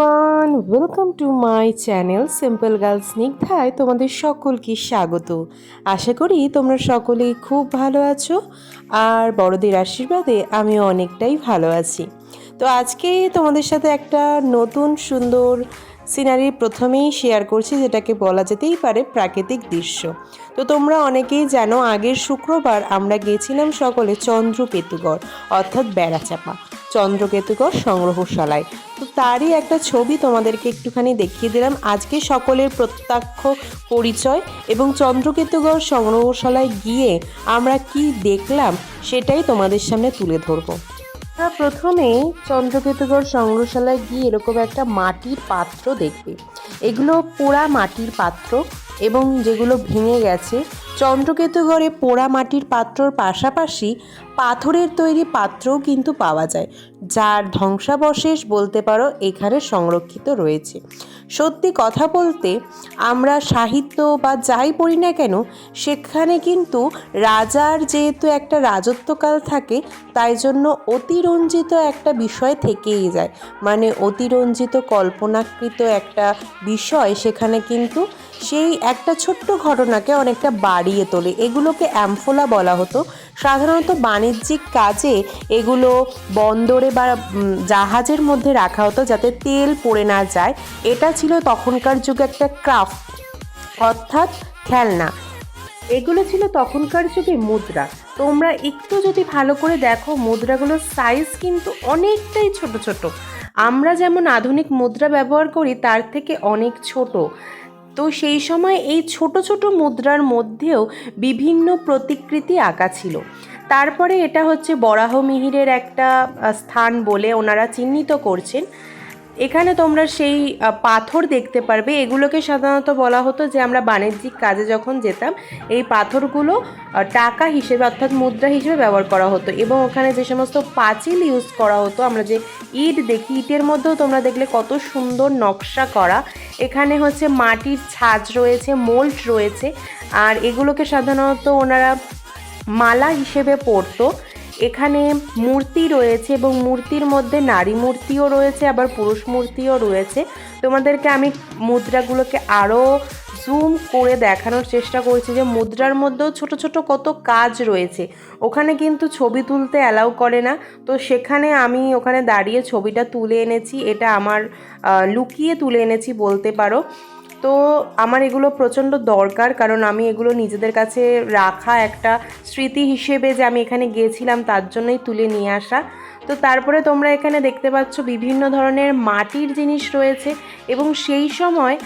Everyone welcome to my channel simple girl স্নিগ্ধায় তোমাদের সকলকে স্বাগত। আশা করি তোমরা সকলেই খুব ভালো আছো আর বড়দের আশীর্বাদে আমি অনেকটাই ভালো আছি। তো আজকে তোমাদের সাথে একটা নতুন সুন্দর সিনারি প্রথমেই শেয়ার করছি, যেটাকে বলা যেতেই পারে প্রাকৃতিক দৃশ্য। তো তোমরা অনেকেই জানো, আগের শুক্রবার আমরা গেছিলাম সকলে চন্দ্রকেতুগড়, অর্থাৎ বেড়াচাপা, চন্দ্রকেতুগড় সংগ্রহশালায়। তো তারই একটা ছবি তোমাদেরকে একটুখানি দেখিয়ে দিলাম। আজকে সকলের প্রত্যক্ষ পরিচয় এবং চন্দ্রকেতুগড় সংগ্রহশালায় গিয়ে আমরা কি দেখলাম সেটাই তোমাদের সামনে তুলে ধরবো। আমরা প্রথমে চন্দ্রকেতুগড় সংগ্রহশালায় গিয়ে এরকম একটা মাটির পাত্র দেখবে। এগুলো পোড়া মাটির পাত্র এবং যেগুলো ভেঙে গেছে চন্দ্রকেতুগড়ে পোড়া মাটির পাত্রর পাশাপাশি পাথরের তৈরি পাত্রও কিন্তু পাওয়া যায়, যার ধ্বংসাবশেষ বলতে পারো এখানে সংরক্ষিত রয়েছে। সত্যি কথা বলতে, আমরা সাহিত্য বা যাই পড়ি না কেন, সেখানে কিন্তু রাজার যেহেতু একটা রাজত্বকাল থাকে, তাই জন্য অতিরঞ্জিত একটা বিষয় থেকেই যায়। মানে অতিরঞ্জিত, কল্পনাকৃত একটা বিষয় সেখানে কিন্তু সেই একটা ছোট্ট ঘটনাকে অনেকটা বাড়িয়ে তোলে। এগুলোকে অ্যাম্ফোলা বলা হতো। সাধারণত বাণিজ্যিক কাজে এগুলো বন্দরে বা জাহাজের মধ্যে রাখা হতো যাতে তেল পড়ে না যায়। এটা ছিল তখনকার যুগে একটা ক্রাফট, অর্থাৎ খেলনা। এগুলো ছিল তখনকার যুগে মুদ্রা। তোমরা একটু যদি ভালো করে দেখো, মুদ্রাগুলোর সাইজ কিন্তু অনেকটাই ছোট ছোট। আমরা যেমন আধুনিক মুদ্রা ব্যবহার করি, তার থেকে অনেক ছোট। তো সেই সময় এই ছোট ছোট মুদ্রার মধ্যেও বিভিন্ন প্রতিকৃতি আঁকা ছিল। তারপরে এটা হচ্ছে বরাহ মিহিরের একটা স্থান বলে ওনারা চিহ্নিত করছেন। এখানে তোমরা সেই পাথর দেখতে পারবে। এগুলোকে সাধারণত বলা হতো যে আমরা বাণিজ্যিক কাজে যখন যেতাম, এই পাথরগুলো টাকা হিসেবে অর্থাৎ মুদ্রা হিসেবে ব্যবহার করা হতো এবং ওখানে যে সমস্ত পাঁচিল ইউজ করা হতো, আমরা যে ইট দেখি, ইটের মধ্যেও তোমরা দেখলে কত সুন্দর নকশা করা। এখানে হচ্ছে মাটির ছাঁচ রয়েছে, মোল্ড রয়েছে, আর এগুলোকে সাধারণত ওনারা মালা হিসেবে পরতো এখানে মূর্তি রয়েছে এবং মূর্তির মধ্যে নারী মূর্তিও রয়েছে, আবার পুরুষ মূর্তিও রয়েছে। তোমাদেরকে আমি মুদ্রাগুলোকে আরও জুম করে দেখানোর চেষ্টা করছি যে মুদ্রার মধ্যেও ছোট ছোট কত কাজ রয়েছে। ওখানে কিন্তু ছবি তুলতে অ্যালাউ করে না। তো সেখানে আমি ওখানে দাঁড়িয়ে ছবিটা তুলে এনেছি, এটা আমার লুকিয়ে তুলে এনেছি বলতে পারো। তো আমার এগুলো প্রচণ্ড দরকার, কারণ আমি এগুলো নিজেদের কাছে রাখা একটা স্মৃতি হিসেবে যে আমি এখানে গিয়েছিলাম তার জন্যই তুলে নিয়ে আসা। তো তারপরে তোমরা এখানে দেখতে পাচ্ছ বিভিন্ন ধরনের মাটির জিনিস রয়েছে এবং সেই সময়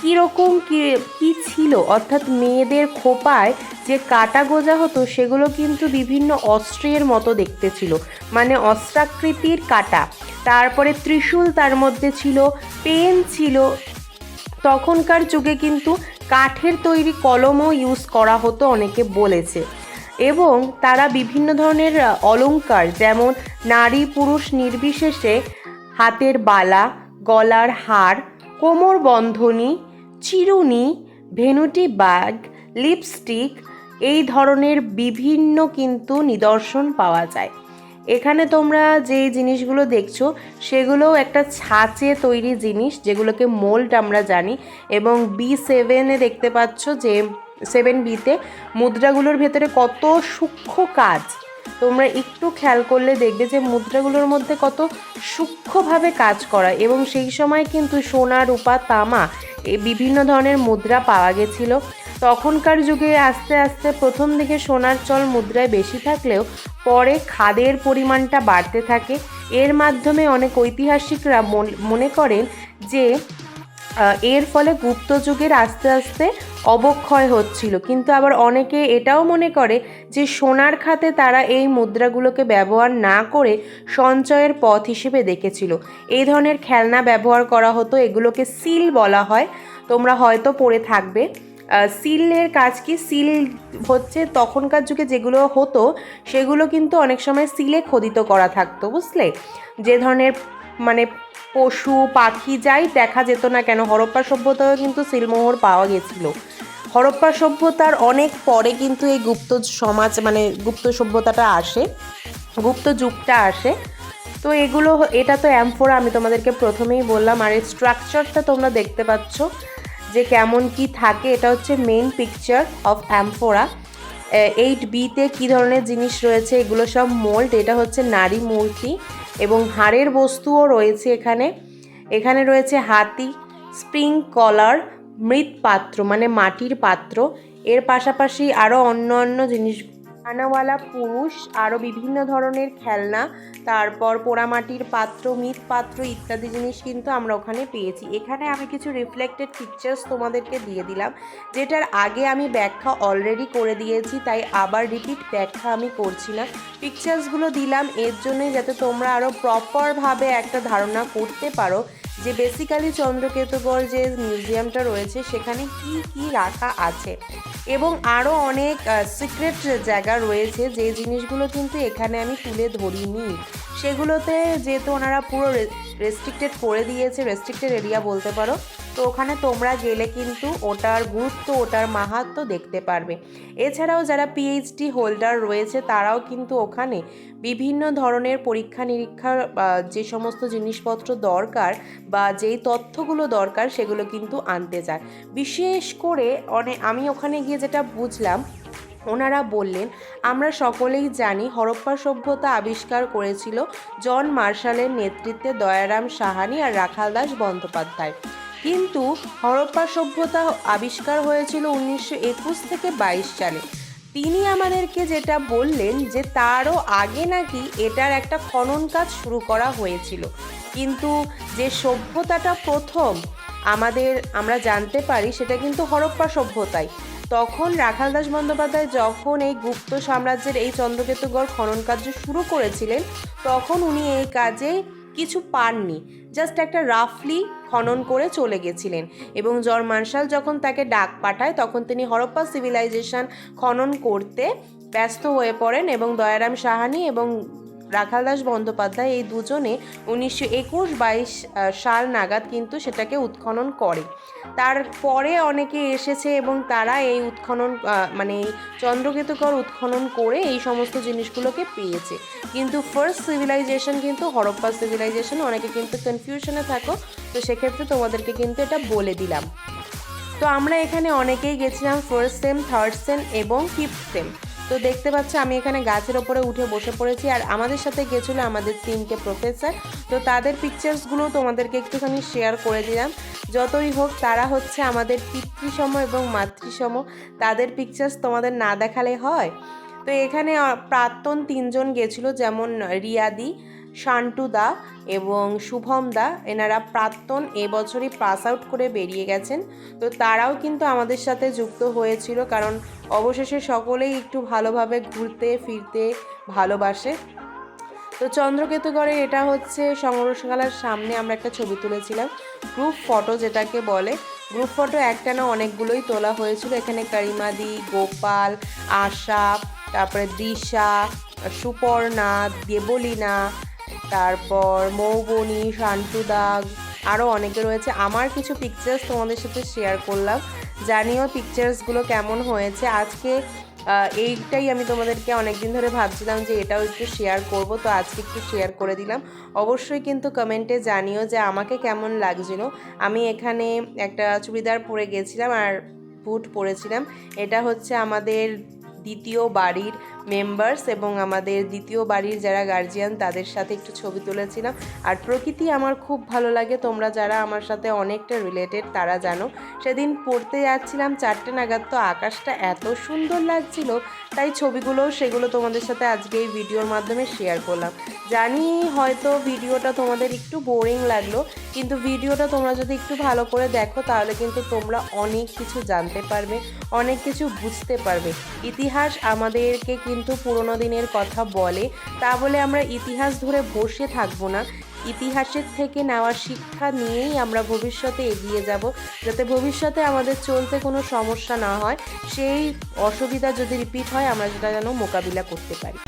কীরকম কী কী ছিল? অর্থাৎ মেয়েদের খোপায় যে কাটা গোজা হতো সেগুলো কিন্তু বিভিন্ন অস্ত্রের মতো দেখতে ছিল। মানে অস্ত্রাকৃতির কাটা। তারপরে ত্রিশূল তার মধ্যে ছিল, পেন ছিল তখনকার যুগে কিন্তু কাঠের তৈরি কলমও ইউজ করা হতো, অনেকে বলেছে। এবং তারা বিভিন্ন ধরনের অলঙ্কার যেমন নারী পুরুষ নির্বিশেষে হাতের বালা, গলার হার, কোমর বন্ধনী, চিরুনি, ভেনুটি ব্যাগ, লিপস্টিক, এই ধরনের বিভিন্ন কিন্তু নিদর্শন পাওয়া যায়। এখানে তোমরা যে জিনিসগুলো দেখছ, সেগুলোও একটা ছাঁচে তৈরি জিনিস, যেগুলোকে মোল্ড আমরা জানি, এবং বি সেভেনে দেখতে পাচ্ছ যে সেভেন বিতে মুদ্রাগুলোর ভেতরে কত সূক্ষ্ম কাজ। তোমরা একটু খেয়াল করলে দেখবে যে মুদ্রাগুলোর মধ্যে কত সূক্ষ্মভাবে কাজ করা, এবং সেই সময় কিন্তু সোনা, রূপা, তামা বিভিন্ন ধরনের মুদ্রা পাওয়া গেছিল। তখনকার যুগে আস্তে আস্তে প্রথম দিকে সোনার চল মুদ্রায় বেশি থাকলেও পরে খাদের পরিমাণটা বাড়তে থাকে। এর মাধ্যমে অনেক ঐতিহাসিকরা মন- করেন যে এর ফলে গুপ্ত যুগের আস্তে আস্তে অবক্ষয় হচ্ছিল। কিন্তু আবার অনেকে এটাও মনে করে যে, সোনার খাতে তারা এই মুদ্রাগুলোকে ব্যবহার না করে সঞ্চয়ের পথ হিসেবে দেখেছিল। এই ধরনের খেলনা ব্যবহার করা হতো, এগুলোকে সিল বলা হয়। তোমরা হয়তো পড়ে থাকবে। সিলের কাজ কি? সিল হচ্ছে তখনকার যুগে যেগুলো হতো, সেগুলো কিন্তু অনেক সময় সিলে খোদিত করা থাকতো, বুঝলে? যে ধরনের মানে পশু, পাখি যাই দেখা যেত না কেন, হরপ্পা সভ্যতাও কিন্তু সিলমোহর পাওয়া গেছিল। হরপ্পা সভ্যতার অনেক পরে কিন্তু এই গুপ্ত সমাজ মানে গুপ্ত সভ্যতাটা আসে, গুপ্ত যুগটা আসে। তো এগুলো, এটা তো অ্যামফোরা আমি তোমাদেরকে প্রথমেই বললাম, আর এর স্ট্রাকচারটা তোমরা দেখতে পাচ্ছ। যে কেমন কি থাকে, এটা হচ্ছে main picture of Amphora eight বিতে কী ধরনের জিনিস রয়েছে, এগুলো সব মোল্ড এটা হচ্ছে নারী মূর্তি এবং হাড়ের বস্তুও রয়েছে এখানে। এখানে রয়েছে হাতি স্প্রিং কলার মৃৎপাত্র মানে মাটির পাত্র। এর পাশাপাশি আরও অন্য অন্য জিনিস আনাওয়ালা পুরুষ আরও বিভিন্ন ধরনের খেলনা, তারপর পোড়ামাটির পাত্র মৃৎ পাত্র ইত্যাদি জিনিস কিন্তু আমরা ওখানে পেয়েছি। এখানে আমি কিছু রিফ্লেক্টেড পিকচার্স তোমাদেরকে দিয়ে দিলাম, যেটার আগে আমি ব্যাখ্যা অলরেডি করে দিয়েছি, তাই আবার রিপিট ব্যাখ্যা আমি করছি না। পিকচার্সগুলো দিলাম, এর জন্যই যাতে তোমরা আরও প্রপারভাবে একটা ধারণা করতে পারো যে বেসিক্যালি চন্দ্রকেতুগড় যে মিউজিয়ামটা রয়েছে, সেখানে কি কি রাখা আছে? এবং আরও অনেক সিক্রেট জায়গা রয়েছে, যে জিনিসগুলো কিন্তু এখানে আমি তুলে ধরিনি। সেগুলোতে যেহেতু ওনারা পুরো রেস্ট্রিক্টেড করে দিয়েছে রেস্ট্রিক্টেড এরিয়া বলতে পারো তো ওখানে তোমরা গেলে কিন্তু ওটার গুরুত্ব, ওটার মাহাত্ম দেখতে পারবে। এছাড়াও যারা পিএইচডি হোল্ডার রয়েছে, তারাও কিন্তু ওখানে বিভিন্ন ধরনের পরীক্ষা নিরীক্ষার যে সমস্ত জিনিসপত্র দরকার বা যেই তথ্যগুলো দরকার, সেগুলো কিন্তু আনতে যায় বিশেষ করে অনেক আমি ওখানে গিয়ে যেটা বুঝলাম, ওনারা বললেন, আমরা সকলেই জানি হরপ্পা সভ্যতা আবিষ্কার করেছিল জন মার্শালের নেতৃত্বে দয়ারাম সাহানি আর রাখালদাস বন্দ্যোপাধ্যায়। কিন্তু হরপ্পা সভ্যতা আবিষ্কার হয়েছিল উনিশশো একুশ থেকে বাইশ সালে। তিনি আমাদেরকে যেটা বললেন যে তারও আগে নাকি এটার একটা খনন কাজ শুরু করা হয়েছিল। কিন্তু যে সভ্যতাটা প্রথম, আমাদের আমরা জানতে পারি সেটা কিন্তু হরপ্পা সভ্যতাই। তখন রাখালদাস বন্দ্যোপাধ্যায় যখন এই গুপ্ত সাম্রাজ্যের এই চন্দ্রকেতুগড় খনন কার্য শুরু করেছিলেন, তখন উনি এই কাজে কিছু পাননি। জাস্ট একটা রাফলি খনন করে চলে গেছিলেন। এবং জর মার্শাল যখন তাকে ডাক পাঠায়, তখন তিনি হরপ্পা সিভিলাইজেশন খনন করতে ব্যস্ত হয়ে পড়েন এবং দয়ারাম সাহানি এবং রাখালদাস বন্দ্যোপাধ্যায় এই দুজনে উনিশশো একুশ বাইশ সাল নাগাদ কিন্তু সেটাকে উৎখনন করে। তারপরে অনেকে এসেছে এবং তারা এই উৎখনন মানে এই চন্দ্রকেতুকর উৎখনন করে এই সমস্ত জিনিসগুলোকে পেয়েছে। কিন্তু ফার্স্ট সিভিলাইজেশন কিন্তু, হরপ্পা সিভিলাইজেশন অনেকে কিন্তু কনফিউশনে থাকো, তো সেক্ষেত্রে তোমাদেরকে কিন্তু এটা বলে দিলাম। তো আমরা এখানে অনেকেই গেছিলাম ফার্স্ট সেম থার্ড সেম এবং ফিফথ সেম তো দেখতে পাচ্ছ, আমি এখানে গাছের ওপরে উঠে বসে পড়েছি আর আমাদের সাথে গেছিল আমাদের তিনটে প্রফেসর। তো তাদের পিকচার্সগুলো তোমাদেরকে একটুখানি শেয়ার করে দিলাম। যতই হোক, তারা হচ্ছে আমাদের পিতৃসম এবং মাতৃসম। তাদের পিকচার্স তোমাদের না দেখালে হয়। তো এখানে প্রাক্তন তিনজন গেছিল, যেমন, রিয়াদি শান্টু দা এবং শুভম দা, এনারা প্রাক্তন এবছরই পাস আউট করে বেরিয়ে গেছেন। তো তারাও কিন্তু আমাদের সাথে যুক্ত হয়েছিল কারণ অবশেষে সকলেই একটু ভালোভাবে ঘুরতে, ফিরতে ভালোবাসে। তো চন্দ্রকেতুগড়ের এটা হচ্ছে সংগ্রহশালার সামনে আমরা একটা ছবি তুলেছিলাম গ্রুপ ফটো যেটাকে বলে। গ্রুপ ফটো একটা না অনেকগুলোই তোলা হয়েছিল, এখানে কারিমাদি, গোপাল, আশা, তারপরে দিশা, সুপর্ণা, দেবলীনা তারপর মৌবনি শান্তু দাগ আরও অনেকে রয়েছে। আমার কিছু পিকচার্স তোমাদের সাথে শেয়ার করলাম। জানিও পিকচার্সগুলো কেমন হয়েছে? আজকে এইটাই আমি তোমাদেরকে অনেকদিন ধরে ভাবছিলাম যে এটাও একটু শেয়ার করব, তো আজকে একটু শেয়ার করে দিলাম। অবশ্যই কিন্তু কমেন্টে জানিও যে আমাকে কেমন লাগছিল। আমি এখানে একটা চুড়িদার পরে গেছিলাম আর বুট পরেছিলাম। এটা হচ্ছে আমাদের দ্বিতীয় বাড়ির মেম্বার্স এবং আমাদের দ্বিতীয় বাড়ির যারা গার্জিয়ান তাদের সাথে একটু ছবি তুলেছিলাম। আর প্রকৃতি আমার খুব ভালো লাগে। তোমরা যারা আমার সাথে অনেকটা রিলেটেড তারা জানো। সেদিন পড়তে যাচ্ছিলাম চারটে নাগাদ, তো আকাশটা এত সুন্দর লাগছিল। তাই ছবিগুলোও সেগুলো তোমাদের সাথে আজকে এই ভিডিওর মাধ্যমে শেয়ার করলাম। জানি হয়তো ভিডিওটা তোমাদের একটু বোরিং লাগল, কিন্তু ভিডিওটা তোমরা যদি একটু ভালো করে দেখো, তাহলে কিন্তু তোমরা অনেক কিছু জানতে পারবে, অনেক কিছু বুঝতে পারবে। ইতিহাস আমাদেরকে কিন্তু পুরোনো দিনের কথা বলে, তা বলে আমরা ইতিহাস ধরে বসে থাকব না। ইতিহাসের থেকে নেওয়া শিক্ষা নিয়েই আমরা ভবিষ্যতে এগিয়ে যাব। যাতে ভবিষ্যতে আমাদের চলতে কোনো সমস্যা না হয়, সেই অসুবিধা যদি রিপিট হয়, আমরা সেটা যেন মোকাবিলা করতে পারি।